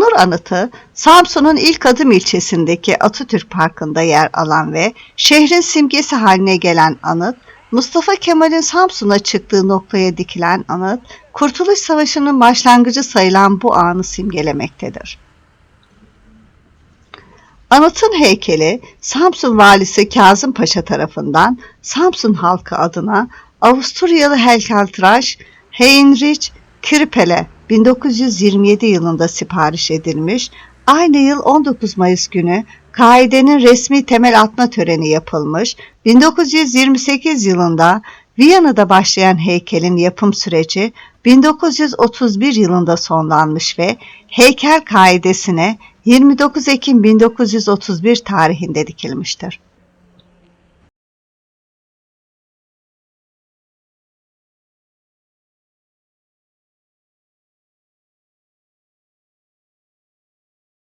Onur Anıtı, Samsun'un ilk adım ilçesindeki Atatürk Parkı'nda yer alan ve şehrin simgesi haline gelen anıt, Mustafa Kemal'in Samsun'a çıktığı noktaya dikilen anıt, Kurtuluş Savaşı'nın başlangıcı sayılan bu anı simgelemektedir. Anıtın heykeli Samsun Valisi Kazım Paşa tarafından Samsun halkı adına Avusturyalı heykeltıraş Heinrich Kripel'e 1927 yılında sipariş edilmiş, aynı yıl 19 Mayıs günü kaidenin resmi temel atma töreni yapılmış, 1928 yılında Viyana'da başlayan heykelin yapım süreci 1931 yılında sonlanmış ve heykel kaidesine 29 Ekim 1931 tarihinde dikilmiştir.